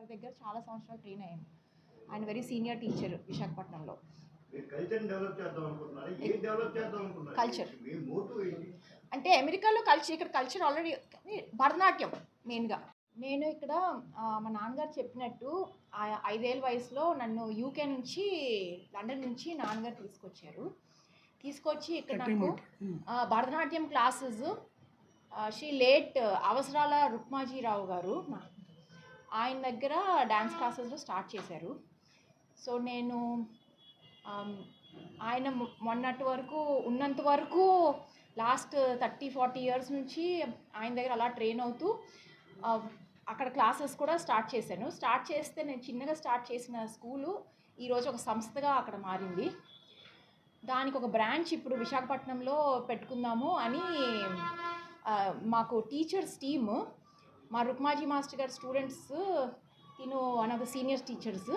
గారి దగ్గర చాలా సంవత్సరాలు ట్రైన్ అయ్యాను. ఆయన వెరీ సీనియర్ టీచర్ విశాఖపట్నంలో. మీరు కల్చర్ ఏంటి? అంటే అమెరికాలో కల్చర్ ఇక్కడ కల్చర్ ఆల్రెడీ భరతనాట్యం మెయిన్గా నేను ఇక్కడ మా నాన్నగారు చెప్పినట్టు ఐదేళ్ళ వయసులో నన్ను యూకే నుంచి లండన్ నుంచి నాన్నగారు తీసుకొచ్చారు. తీసుకొచ్చి ఇక్కడ నాకు ఆ, Bharatanatyam classes she late Avasarala Rukmajirao గారు ఆయన దగ్గర డ్యాన్స్ క్లాసెస్లో స్టార్ట్ చేశారు. సో నేను ఆయన మొన్నటి వరకు ఉన్నంత వరకు లాస్ట్ థర్టీ ఫార్టీ ఇయర్స్ నుంచి ఆయన దగ్గర అలా ట్రైన్ అవుతూ అక్కడ క్లాసెస్ కూడా స్టార్ట్ చేశాను. స్టార్ట్ చేస్తే నేను చిన్నగా స్టార్ట్ చేసిన స్కూలు ఈరోజు ఒక సంస్థగా అక్కడ మారింది. దానికి ఒక బ్రాంచ్ ఇప్పుడు విశాఖపట్నంలో పెట్టుకుందాము అని మాకు టీచర్స్ టీమ్ మా రుక్మాజీ మాస్టర్ గారి స్టూడెంట్స్ తిను one of the senior teachers.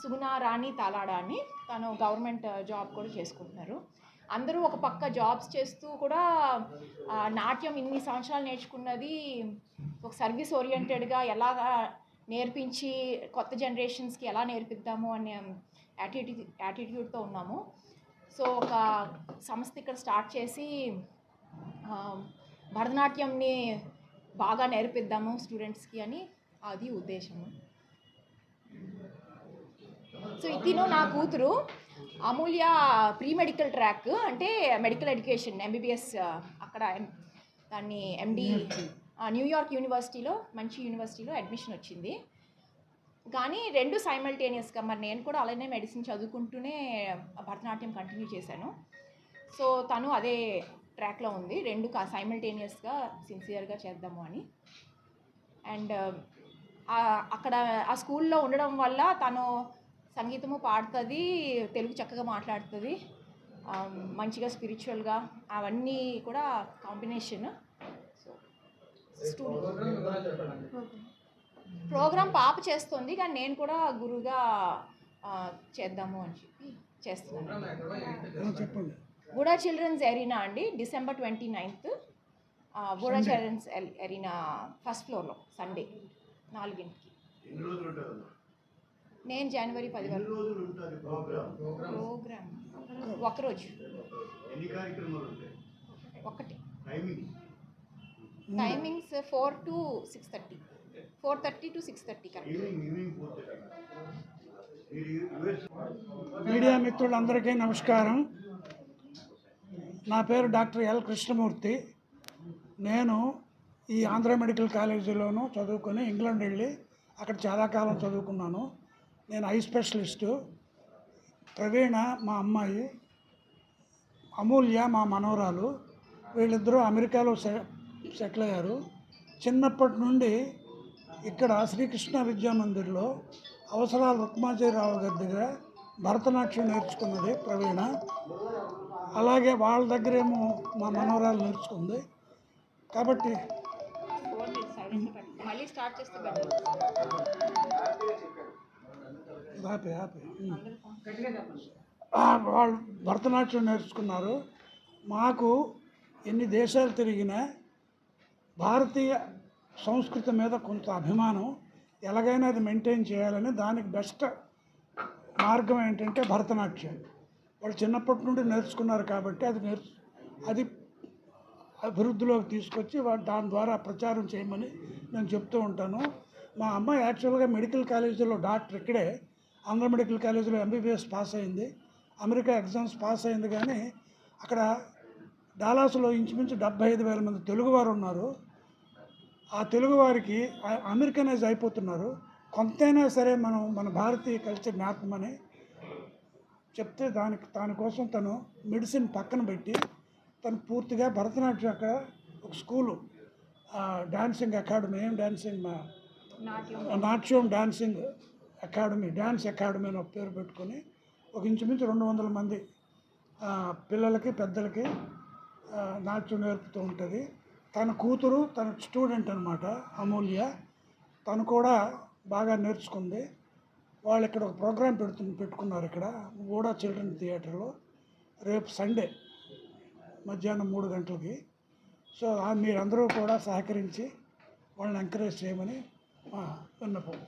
Suguna Rani తాలాడా అని తను గవర్నమెంట్ జాబ్ కూడా చేసుకుంటున్నారు. అందరూ ఒక పక్క జాబ్స్ చేస్తూ కూడా నాట్యం ఇన్ని సంవత్సరాలు నేర్చుకున్నది ఒక సర్వీస్ ఓరియంటెడ్గా ఎలాగా నేర్పించి కొత్త జనరేషన్స్కి ఎలా నేర్పిద్దాము అనే యాటిట్యూ యాటిట్యూడ్తో ఉన్నాము. సో ఒక సంస్థ ఇక్కడ స్టార్ట్ చేసి భరతనాట్యంని బాగా నేర్పిద్దాము స్టూడెంట్స్కి అని అది ఉద్దేశము. సో ఇదిను నా కూతురు అమూల్య ప్రీ మెడికల్ ట్రాక్ అంటే మెడికల్ ఎడ్యుకేషన్ ఎంబీబీఎస్ అక్కడ దాన్ని ఎండి న్యూయార్క్ యూనివర్సిటీలో మంచి యూనివర్సిటీలో అడ్మిషన్ వచ్చింది. కానీ రెండు సైమల్టేనియస్గా మరి నేను కూడా అలానే మెడిసిన్ చదువుకుంటూనే భరతనాట్యం కంటిన్యూ చేశాను. సో తను అదే ట్రాక్లో ఉంది. రెండు కా సైమల్టేనియస్గా సిన్సియర్గా చేద్దాము అని. అండ్ అక్కడ ఆ స్కూల్లో ఉండడం వల్ల తను సంగీతము పాడుతుంది తెలుగు చక్కగా మాట్లాడుతుంది. మంచిగా స్పిరిచువల్గా అవన్నీ కూడా కాంబినేషన్ సో స్టూడియో ప్రోగ్రామ్ పాప చేస్తుంది కానీ నేను కూడా గురువుగా చేద్దాము అని చెప్పి చేస్తున్నాను. చెప్పండి. బుడా చిల్డ్రన్స్ ఎరీనా అండి December twenty ninth Buda children's arena first ఫ్లోర్లో సండే నాలుగింటికి నేను జనవరి పది వరకు ప్రోగ్రామ్ ప్రోగ్రామ్ ఒకరోజు ఎన్ని కార్యక్రమాలు ఉంటాయి ఒకటి timing timings four to six thirty four thirty to six thirty correct media మిత్రులందరికీ నమస్కారం నా పేరు డాక్టర్ ఎల్ కృష్ణమూర్తి. నేను ఈ ఆంధ్ర మెడికల్ కాలేజీలోనూ చదువుకొని ఇంగ్లాండ్ వెళ్ళి అక్కడ చాలా కాలం చదువుకున్నాను. నేను ఐ స్పెషలిస్టు. ప్రవీణ మా అమ్మాయి అమూల్య మా మనవరాలు వీళ్ళిద్దరూ అమెరికాలో సె సెటిల్ అయ్యారు. చిన్నప్పటి నుండి ఇక్కడ శ్రీకృష్ణ విద్యా మందిర్లో అవసరాల రుక్మాజీరావు గారి దగ్గర భరతనాట్యం నేర్చుకున్నది ప్రవీణ. అలాగే వాళ్ళ దగ్గరేమో మా మనవరాలు నేర్చుకుంది. కాబట్టి మళ్ళీ స్టార్ట్ చేస్తే better. Happy happy. వాళ్ళు భరతనాట్యం నేర్చుకున్నారు. మాకు ఎన్ని దేశాలు తిరిగినా భారతీయ సంస్కృతి మీద కొంత అభిమానం. ఎలాగైనా అది మెయింటైన్ చేయాలని దానికి బెస్ట్ మార్గం ఏంటంటే భరతనాట్యం. వాళ్ళు చిన్నప్పటి నుండి నేర్చుకున్నారు కాబట్టి అది నేర్చు అది అభివృద్ధిలోకి తీసుకొచ్చి దాని ద్వారా ప్రచారం చేయమని నేను చెప్తూ ఉంటాను. మా అమ్మాయి యాక్చువల్గా మెడికల్ కాలేజీలో డాక్టర్ ఇక్కడే ఆంధ్ర మెడికల్ కాలేజీలో ఎంబీబీఎస్ పాస్ అయింది. అమెరికా ఎగ్జామ్స్ పాస్ అయింది కానీ అక్కడ డాలాస్లో ఇంచుమించు డెబ్బై ఐదు వేల మంది తెలుగువారు ఉన్నారు. ఆ తెలుగువారికి అమెరికనైజ్ అయిపోతున్నారు. కొంతైనా సరే మనం మన భారతీయ కల్చర్ జ్ఞాపకమని చెప్తే దానికి దానికోసం తను మెడిసిన్ పక్కన పెట్టి తను పూర్తిగా భరతనాట్యం అక్కడ ఒక స్కూలు డాన్సింగ్ అకాడమీ ఏం డాన్సింగ్ మా? నాట్యం. డాన్సింగ్ అకాడమీ డ్యాన్స్ అకాడమీ అని ఒక పేరు పెట్టుకొని ఒక ఇంచుమించు రెండు వందల మంది పిల్లలకి పెద్దలకి నాట్యం నేర్పుతూ ఉంటుంది. తన కూతురు తన స్టూడెంట్ అనమాట అమూల్య. తను కూడా బాగా నేర్చుకుంది. వాళ్ళు ఇక్కడ ఒక ప్రోగ్రాం పెడుతు పెట్టుకున్నారు ఇక్కడ. ఊడా చిల్డ్రన్ థియేటర్లో రేపు సండే మధ్యాహ్నం మూడు గంటలకి. సో మీరందరూ కూడా సహకరించి వాళ్ళని ఎంకరేజ్ చేయమని మా విన్నపం.